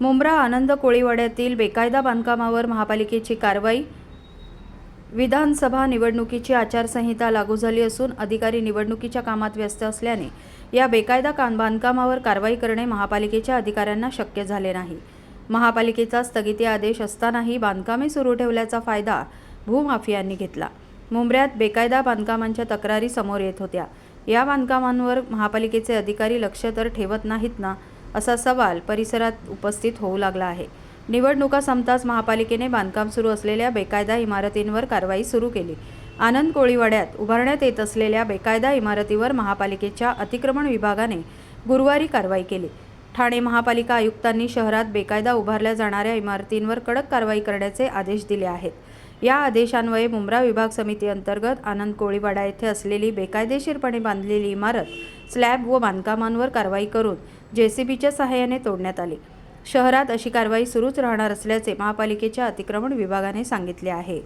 मुंब्रा आनंद कोळीवाड्यातील बेकायदा बांधकामावर महापालिकेची कारवाई. विधानसभा निवडणुकीची आचारसंहिता लागू झाली असून अधिकारी निवडणुकीच्या कामात व्यस्त असल्याने या बेकायदा काम बांधकामावर कारवाई करणे महापालिकेच्या अधिकाऱ्यांना शक्य झाले नाही. महापालिकेचा स्थगिती आदेश असतानाही बांधकामे सुरू ठेवल्याचा फायदा भूमाफियांनी घेतला. मुंबऱ्यात बेकायदा बांधकामांच्या तक्रारी समोर येत होत्या. या बांधकामांवर महापालिकेचे अधिकारी लक्ष तर ठेवत नाहीत ना? असा सवाल परिसरात उपस्थित होऊ लागला आहे. निवडणुका संपताच महापालिकेने बांधकाम सुरू असलेल्या बेकायदा इमारतींवर कारवाई सुरू केली. आनंद कोळीवाड्यात उभारण्यात येत असलेल्या बेकायदा इमारतीवर महापालिकेच्या अतिक्रमण विभागाने गुरुवारी कारवाई केली. ठाणे महापालिका आयुक्तांनी शहरात बेकायदा उभारल्या जाणाऱ्या इमारतींवर कडक कारवाई करण्याचे आदेश दिले आहेत. या आदेशान्वये मुंब्रा विभाग समिती अंतर्गत आनंद कोळीवाडा येथे असलेली बेकायदेशीरपणे बांधलेली इमारत स्लॅब व बांधकामांवर कारवाई करून जेसीबीच्या सहाय्याने तोडण्यात आली. शहरात अशी कारवाई सुरूच राहणार असल्याचे महापालिकेच्या अतिक्रमण विभागाने सांगितले आहे.